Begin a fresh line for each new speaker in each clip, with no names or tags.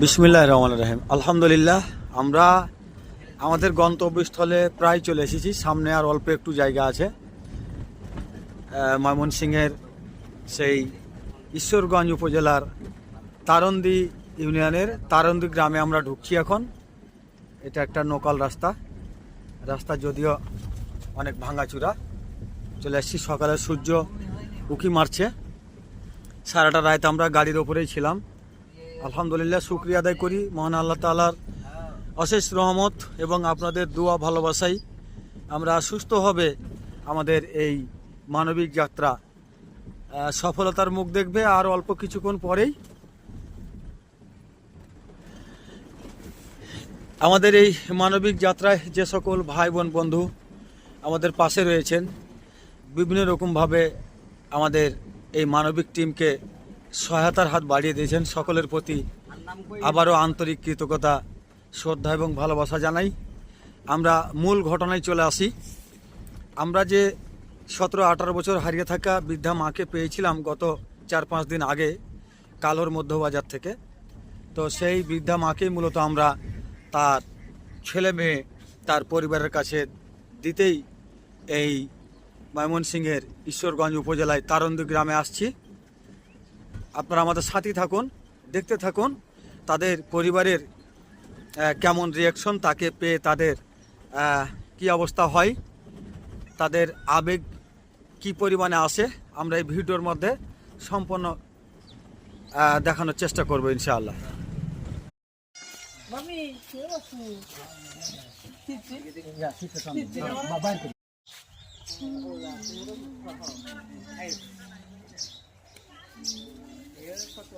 বিসমিল্লাহ রহমান রাহিম। আলহামদুলিল্লাহ, আমরা আমাদের গন্তব্যস্থলে প্রায় চলে এসেছি। সামনে আর অল্প একটু জায়গা আছে। ময়মনসিংহের সেই ঈশ্বরগঞ্জ উপজেলার তারন্দি ইউনিয়নের তারন্দি গ্রামে আমরা ঢুকছি এখন। এটা একটা নোকাল রাস্তা। রাস্তা যদিও অনেক ভাঙাচুরা। চলে আসছি, সকালে সূর্য উকি মারছে। সারাটা রাত আমরা গাড়ির ওপরেই ছিলাম। আলহামদুলিল্লাহ, শুক্রিয়া আদায় করি। মহান আল্লাহ তালার অশেষ রহমত এবং আপনাদের দোয়া, ভালোবাসাই আমরা সুস্থভাবে আমাদের এই মানবিক যাত্রা। সফলতার মুখ দেখবে আর অল্প কিছুক্ষণ পরেই আমাদের এই মানবিক যাত্রায় যে সকল ভাই বোন বন্ধু আমাদের পাশে রয়েছেন, বিভিন্ন রকমভাবে আমাদের এই মানবিক টিমকে সহায়তার হাত বাড়িয়ে দিয়েছেন সকলের প্রতি আবারও আন্তরিক কৃতজ্ঞতা, শ্রদ্ধা এবং ভালোবাসা জানাই। আমরা মূল ঘটনায় চলে আসি। আমরা যে সতেরো আঠারো বছর হারিয়ে থাকা বৃদ্ধা মাকে পেয়েছিলাম গত চার পাঁচ দিন আগে কালোর মধ্যবাজার থেকে। তো সেই বৃদ্ধা মাকেই মূলত আমরা তার ছেলে মেয়ে, তার পরিবারের কাছে দিতেই এই ময়মনসিংহের ঈশ্বরগঞ্জ উপজেলায় তারন্দি গ্রামে আসছি। আপনারা আমাদের সাথী থাকুন দেখতে থাকুন তাদের পরিবারের কেমন রিয়াকশন তাকে পেয়ে তাদের কি অবস্থা হয় তাদের আবেগ কি পরিমাণে আসে আমরা এই ভিডিওর মধ্যে সম্পূর্ণ দেখানোর চেষ্টা করব ইনশাআল্লাহ।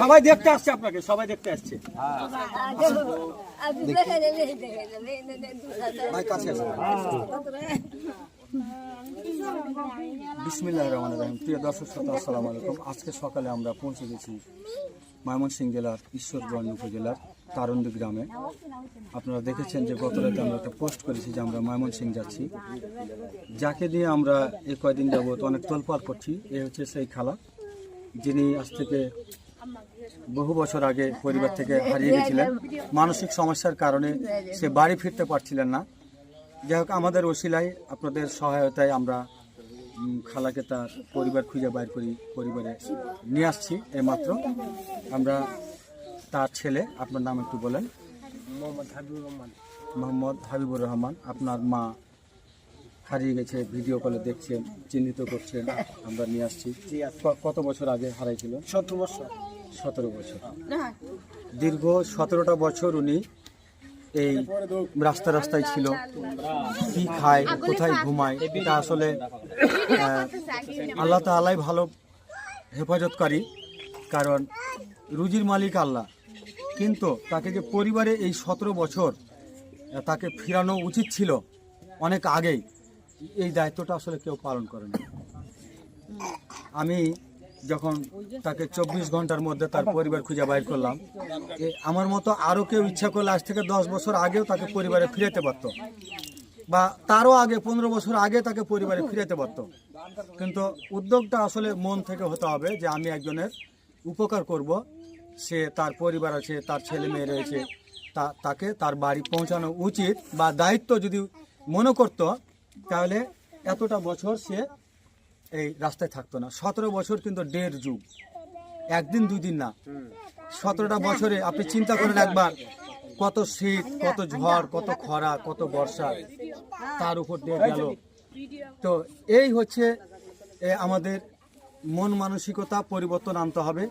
সবাই দেখতে আসছে আপনাকে, সবাই দেখতে আসছে। বিসমিল্লাহ রহমান রহিম। প্রিয় দর্শক শ্রোতা, আসসালামু আলাইকুম। আজকে সকালে আমরা পৌঁছে গেছি ময়মনসিংহ জেলার ঈশ্বরগঞ্জ উপজেলার তারন্দি গ্রামে। আপনারা দেখেছেন যে গত রাতে আমরা একটা পোস্ট করেছি যে আমরা ময়মনসিংহ যাচ্ছি। যাকে দিয়ে আমরা এই কয়দিন যাবত অনেক তোলপাড় করছি, এ হচ্ছে সেই খালা। যিনি আজ থেকে বহু বছর আগে পরিবার থেকে হারিয়ে গেছিলেন। মানসিক সমস্যার কারণে সে বাড়ি ফিরতে পারছিলেন না। যাই হোক আমাদের ওসিলায় আপনাদের সহায়তায় আমরা খালাকে তার পরিবার খুঁজে বাইর করি পরিবারে নিয়ে আসছি এইমাত্র। আমরা তার ছেলে আপনার নাম একটু বলেন।
মোহাম্মদ হাবিবুর রহমান।
মোহাম্মদ হাবিবুর রহমান আপনার মা। হারিয়ে গেছে ভিডিও কলে দেখছেন চিহ্নিত করছেন আমরা নিয়ে আসছি। কত বছর আগে হারাইছিল?
সতেরো বছর।
সতেরো বছর। দীর্ঘ সতেরোটা বছর উনি এই রাস্তা রাস্তায় ছিল। কি খায় কোথায় ঘুমায় এটা আসলে আল্লাহ তালাই ভালো হেফাজতকারী কারণ রুজির মালিক আল্লাহ। কিন্তু তাকে যে পরিবারে এই সতেরো বছর তাকে ফিরানো উচিত ছিল অনেক আগেই। এই দায়িত্বটা আসলে কেউ পালন করে না। আমি যখন তাকে চব্বিশ ঘণ্টার মধ্যে তার পরিবার খুঁজে বাইর করলাম আমার মতো আরও কেউ ইচ্ছা করলে আজ থেকে দশ বছর আগেও তাকে পরিবারে ফিরেতে পারত বা তারও আগে পনেরো বছর আগে তাকে পরিবারে ফিরেতে পারত। কিন্তু উদ্যোগটা আসলে মন থেকে হতে হবে যে আমি একজনের উপকার করব। সে তার পরিবার আছে, তার ছেলে মেয়ে রয়েছে, তা, তাকে তার বাড়ি পৌঁছানো উচিত বা দায়িত্ব যদি মনে করত তাহলে এতটা বছর সে এই রাস্তায় থাকতো না। সতেরো বছর কিন্তু দেড় যুগ। একদিন দুই দিন না। সতেরোটা বছরে আপনি চিন্তা করেন একবার, কত শীত, কত ঝড়, কত খরা, কত বর্ষা, তার উপর দিয়ে গেল। তো এই হচ্ছে আমাদের মন মানসিকতা পরিবর্তন আনতে হবে।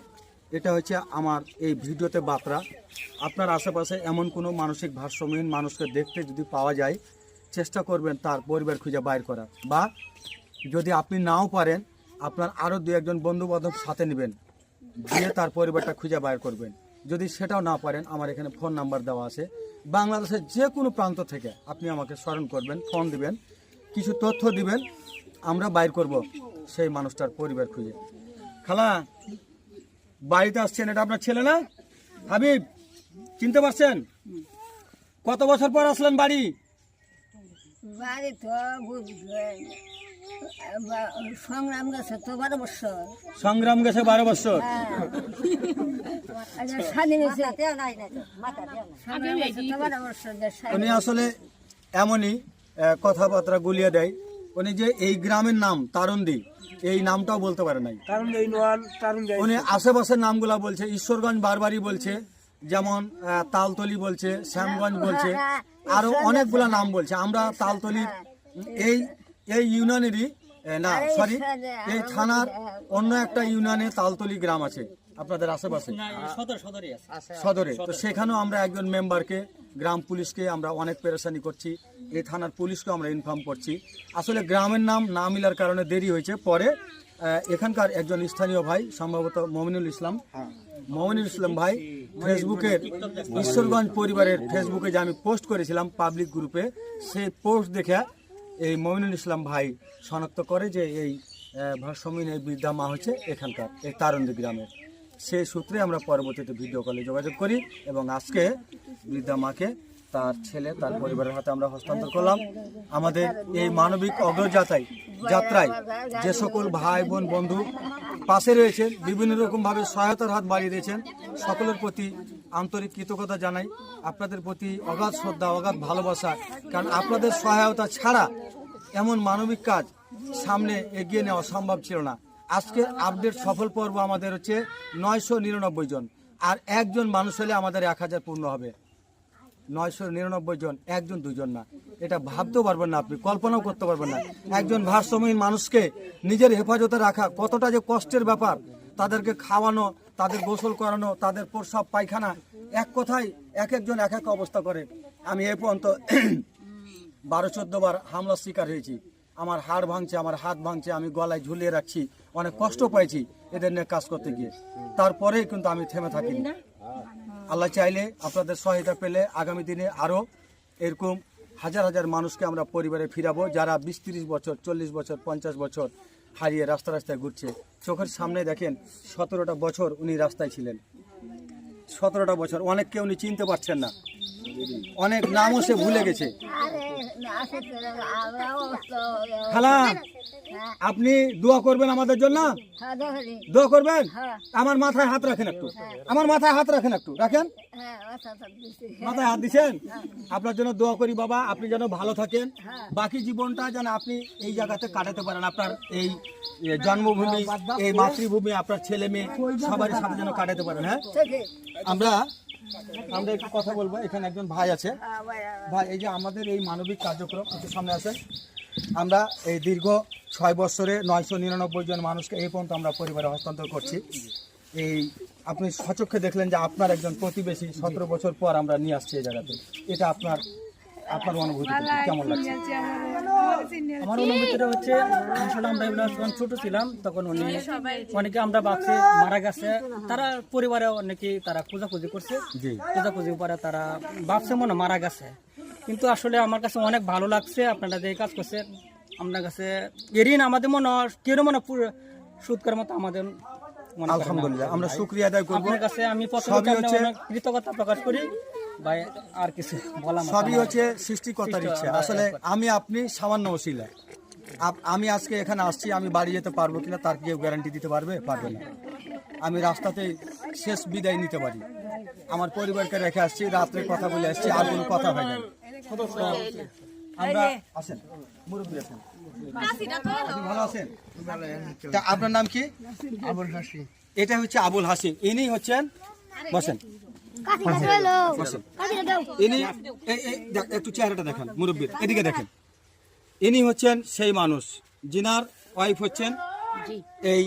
এটা হচ্ছে আমার এই ভিডিওতে বার্তা। আপনার আশেপাশে এমন কোনো মানসিক ভারসাম্যহীন মানুষকে দেখতে যদি পাওয়া যায় চেষ্টা করবেন তার পরিবার খুঁজে বাইর করা বা যদি আপনি নাও পারেন, আপনার আরও দু একজন বন্ধু বান্ধব সাথে নেবেন দিয়ে তার পরিবারটা খুঁজে বাইর করবেন। যদি সেটাও না পারেন, আমার এখানে ফোন নাম্বার দেওয়া আছে। বাংলাদেশের যে কোনো প্রান্ত থেকে আপনি আমাকে স্মরণ করবেন, ফোন দিবেন, কিছু তথ্য দিবেন, আমরা বাইর করব সেই মানুষটার পরিবার খুঁজে। খালা, বাড়িতে আসছেন, এটা আপনার ছেলে না? হাবিব, চিনতে পারছেন? কত বছর পর আসলেন বাড়ি?
বাড়ি তো সংগ্রাম গেছে তো বারো বছর।
সংগ্রাম গেছে বারো বছর।
আচ্ছা,
উনি আসলে এমনই কথাবার্তা গুলিয়ে দেয়। উনি যে এই গ্রামের নাম তারন্দি এই নামটাও বলতে পারে নাই। উনি আশেপাশের নামগুলা বলছে ঈশ্বরগঞ্জ বারবারই বলছে যেমন তালতলি বলছে শ্যামগঞ্জ বলছে। আরও অনেকগুলা নাম বলছে। আমরা তালতলির এই এই ইউনিয়নেরই না সরি এই থানার অন্য একটা ইউনিয়নে তালতলি গ্রাম আছে আপনাদের আশেপাশে। সদরে তো সেখানেও আমরা একজন মেম্বারকে গ্রাম পুলিশকে আমরা অনেক পেরেশানি করছি। এই থানার পুলিশকে আমরা ইনফর্ম করছি। আসলে গ্রামের নাম না মিলার কারণে দেরি হয়েছে। পরে এখানকার একজন স্থানীয় ভাই সম্ভবত মমিনুল ইসলাম। মমিনুল ইসলাম ভাই ফেসবুকের ঈশ্বরগঞ্জ পরিবারের ফেসবুকে যে আমি পোস্ট করেছিলাম পাবলিক গ্রুপে সেই পোস্ট দেখে এই মমিনুল ইসলাম ভাই শনাক্ত করে যে এই ভারসাম্যহীন এই বৃদ্ধা মা হচ্ছে এখানকার এই তারন্দি গ্রামের সেই সূত্রে আমরা পরবর্তীতে ভিডিও কলে যোগাযোগ করি এবং আজকে বৃদ্ধা মাকে তার ছেলে তার পরিবারের হাতে আমরা হস্তান্তর করলাম। আমাদের এই মানবিক অগ্রযাত্রায় যাত্রায় যে সকল ভাই বোন বন্ধু পাশে রয়েছেন বিভিন্ন রকমভাবে সহায়তার হাত বাড়িয়ে দিয়েছেন। সকলের প্রতি আন্তরিক কৃতজ্ঞতা জানাই। আপনাদের প্রতি অগাধ শ্রদ্ধা, অগাধ ভালোবাসা, কারণ আপনাদের সহায়তা ছাড়া এমন মানবিক কাজ সামনে এগিয়ে নেওয়া সম্ভব ছিল না। আজকে আপডেট সফল পর্ব আমাদের হচ্ছে নয়শো নিরানব্বই জন, আর একজন মানুষ হলে আমাদের এক হাজার পূর্ণ হবে। নয়শো নিরানব্বই জন, একজন, দুজন না। এটা ভাবতেও পারবেন না আপনি, কল্পনাও করতে পারবেন না। একজন ভারসাম্যহীন মানুষকে নিজের হেফাজতে রাখা, কতটা যে কষ্টের ব্যাপার, তাদেরকে খাওয়ানো, তাদের গোসল করানো, তাদের প্রসব, পায়খানা, এক কথায় এক একজন এক এক অবস্থা করে। আমি এ পর্যন্ত বারো বার হামলার শিকার হয়েছি। আমার হাড় ভাঙছে, আমার হাত ভাঙছে, আমি গলায় ঝুলিয়ে রাখছি, অনেক কষ্ট পাইছি এদের নিয়ে কাজ করতে গিয়ে। তারপরেই কিন্তু আমি থেমে থাকিনি। আল্লাহ চাইলে আপনাদের সহায়তা পেলে আগামী দিনে আরও এরকম হাজার হাজার মানুষকে আমরা পরিবারে ফিরাবো যারা বিশ তিরিশ বছর চল্লিশ বছর পঞ্চাশ বছর হারিয়ে রাস্তা রাস্তায় ঘুরছে। চোখের সামনে দেখেন সতেরোটা বছর উনি রাস্তায় ছিলেন। সতেরোটা বছর অনেককে উনি চিনতে পারছেন না। অনেক নামও সে ভুলে গেছে। খালা আপনি দোয়া করবেন আমাদের জন্য?
হ্যাঁ
দোয়া করবেন?
হ্যাঁ।
আমার মাথায় হাত রাখেন একটু। আমার মাথায় হাত রাখেন একটু। রাখেন?
হ্যাঁ আচ্ছা আচ্ছা।
মাথায় হাত দিচ্ছেন? আপনার জন্য দোয়া করি বাবা আপনি যেন ভালো থাকেন। বাকি জীবনটা যেন আপনি এই জায়গাতে কাটাতে পারেন। আপনার এই জন্মভূমি এই মাতৃভূমি আপনার ছেলে মেয়ে সবার সাথে যেন কাটাতে পারেন হ্যাঁ? আমরা আমরা একটু কথা বলব। এখানে একজন ভাই আছে।
হ্যাঁ, ভাই, হ্যাঁ।
এই যে আমাদের এই মানবিক কার্যক্রম একটু সামনে আসেন। আমরা এই দীর্ঘ ছয় বছরে নয়শো নিরানব্বই জন মানুষকে এই পর্যন্ত আমরা পরিবারে হস্তান্তর করছি। এই আপনি সচক্ষে দেখলেন যে আপনার একজন প্রতিবেশী সতেরো বছর পর আমরা নিয়ে আসছি এই জায়গাতে। এটা আপনার আপনার অনুভূতি কেমন লাগছে?
আমার অনুভূতিটা হচ্ছে আসলে আমরা এগুলো যখন ছোট ছিলাম তখন উনি অনেকে আমরা ভাবছি মারা গেছে। তারা পরিবারে অনেকে তারা খোঁজাখুঁজি করছে। খোঁজাখুঁজি পরে তারা ভাবছে মনে মারা গেছে। কিন্তু আসলে আমার কাছে অনেক ভালো লাগছে আপনারা যে কাজ করছেন। আপনার কাছে এরিন আমাদের মনে হয় কেউ মনে করার মতো আমাদের না।
আলহামদুলিল্লাহ আমরা শুক্রিয়া আদায় করব।
আপনার কাছে আমি প্রথমে
সবই হচ্ছে-
কৃতজ্ঞতা প্রকাশ করি। ভাই আর কিছু বলা
সবই হচ্ছে সৃষ্টিকর্তার ইচ্ছা। আসলে আমি আপনি সামান্য ওসিলা আমি আজকে এখানে আসছি আমি বাড়ি যেতে পারব কিনা তার কেউ গ্যারান্টি দিতে পারবে? পারবে না। আমি রাস্তাতে শেষ বিদায় নিতে পারি। আমার পরিবারকে রেখে আসছি রাত্রে কথা বলে আসছি আর কোনো কথা হয় নাই তো আমরা আসেন মুরব্বী আছেন। ভালো। আছেন? তা আপনার নাম কি?
আবুল হাসি
এটা হচ্ছে আবুল হাসিম ইনি হচ্ছেন বসেন। বসেন। ইনি এই- এই একটু চেহারাটা দেখেন মুরব্বীর। এদিকে দেখেন। ইনি হচ্ছেন সেই মানুষ। জিনার ওয়াইফ হচ্ছেন এই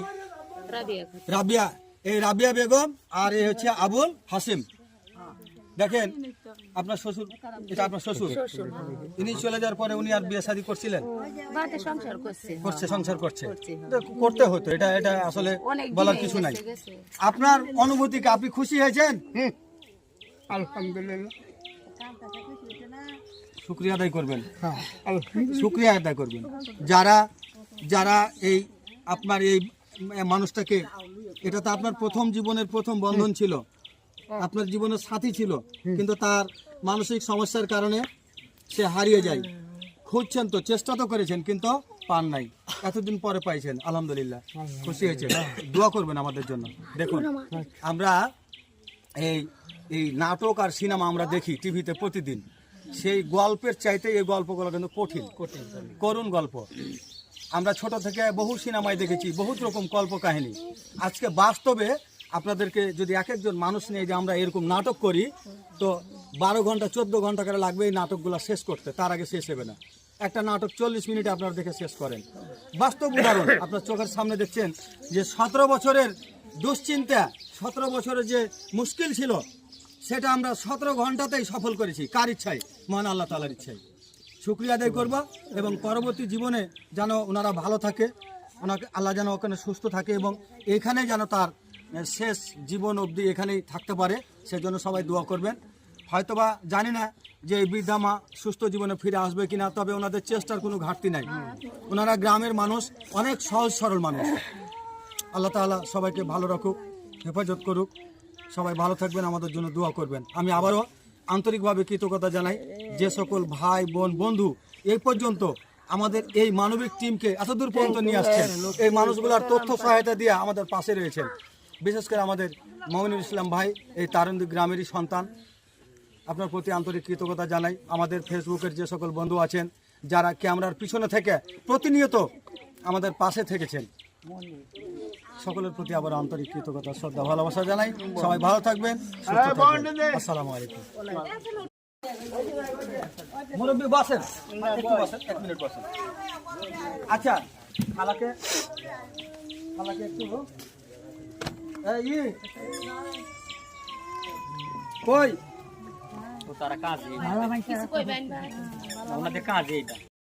রাবিয়া। এই রাবিয়া বেগম আর এই হচ্ছে আবুল হাসিম। দেখেন আপনার শ্বশুর এটা আপনার শ্বশুর। ইনি চলে যাওয়ার পরে উনি আর বিয়ে শাদী করছিলেন?
করছে।
করছে সংসার করছে। করতে হতো এটা এটা আসলে বলার কিছু নাই। আপনার অনুভূতিকে আপনি খুশি হয়েছেন?
আলহামদুলিল্লাহ।
শুক্রিয়া আদায় করবেন। শুক্রিয়া আদায় করবেন। যারা যারা এই আপনার এই মানুষটাকে এটা তো আপনার প্রথম জীবনের প্রথম বন্ধন ছিল। আপনার জীবনের সাথী ছিল কিন্তু তার মানসিক সমস্যার কারণে সে হারিয়ে যায়। খুঁজছেন তো চেষ্টা তো করেছেন কিন্তু পান নাই। এতদিন পরে পাইছেন আলহামদুলিল্লাহ। খুশি হয়েছে। দোয়া করবেন আমাদের জন্য। দেখুন আমরা এই এই নাটক আর সিনেমা আমরা দেখি টিভিতে প্রতিদিন। সেই গল্পের চাইতে এই গল্পগুলো কিন্তু কঠিন। কঠিন। করুণ গল্প। আমরা ছোট থেকে বহু সিনেমায় দেখেছি বহুত রকম কল্প কাহিনী আজকে বাস্তবে আপনাদেরকে যদি এক একজন মানুষ নিয়ে যে আমরা এরকম নাটক করি, তো বারো ঘণ্টা, চোদ্দ ঘণ্টা করে লাগবে এই নাটকগুলো শেষ করতে। তার আগে শেষ হবে না। একটা নাটক চল্লিশ মিনিটে আপনারা দেখে শেষ করেন। বাস্তব উদাহরণ, আপনার চোখের সামনে দেখছেন যে সতেরো বছরের দুশ্চিন্তা, সতেরো বছরের যে মুশকিল ছিল, সেটা আমরা সতেরো ঘন্টাতেই সফল করেছি। কার ইচ্ছায়? মহান আল্লাহ তালার ইচ্ছায়। শুক্রিয়া আদায় করব এবং পরবর্তী জীবনে যেন ওনারা ভালো থাকে, ওনাকে আল্লাহ যেন ওখানে সুস্থ থাকে এবং এখানে যেন তার শেষ জীবন অবধি এখানেই থাকতে পারে, সেজন্য সবাই দোয়া করবেন। হয়তোবা জানি না যে এই বৃদ্ধা মা সুস্থ জীবনে ফিরে আসবে কিনা, তবে ওনাদের চেষ্টার কোনো ঘাটতি নাই। ওনারা গ্রামের মানুষ, অনেক সহজ সরল মানুষ। আল্লাহ তাআলা সবাইকে ভালো রাখুক, হেফাজত করুক। সবাই ভালো থাকবেন, আমাদের জন্য দোয়া করবেন। আমি আবারও আন্তরিকভাবে কৃতজ্ঞতা জানাই, যে সকল ভাই, বোন, বন্ধু এই পর্যন্ত আমাদের এই মানবিক টিমকে এত দূর পর্যন্ত নিয়ে আসছেন। এই মানুষগুলোর তথ্য সহায়তা দিয়ে আমাদের পাশে রয়েছেন। বিশেষ করে আমাদের মমিনুল ইসলাম ভাই এই তারন্দি গ্রামেরই সন্তান। আপনার প্রতি আন্তরিক কৃতজ্ঞতা জানাই। আমাদের ফেসবুকের যে সকল বন্ধু আছেন যারা ক্যামেরার পিছনে থেকে প্রতিনিয়ত আমাদের পাশে থেকেছেন সকলের প্রতি আবার আন্তরিক কৃতজ্ঞতা শ্রদ্ধা ভালোবাসা জানাই। সবাই ভালো থাকবেন থাকবেন। আসসালামু আলাইকুম। মুরব্বী বসেন। একটু বসেন এক মিনিট বসেন। আচ্ছা খালাকে খালাকে একটু কই?
তো তারা কাজ। ওনাদের কাজ এইটা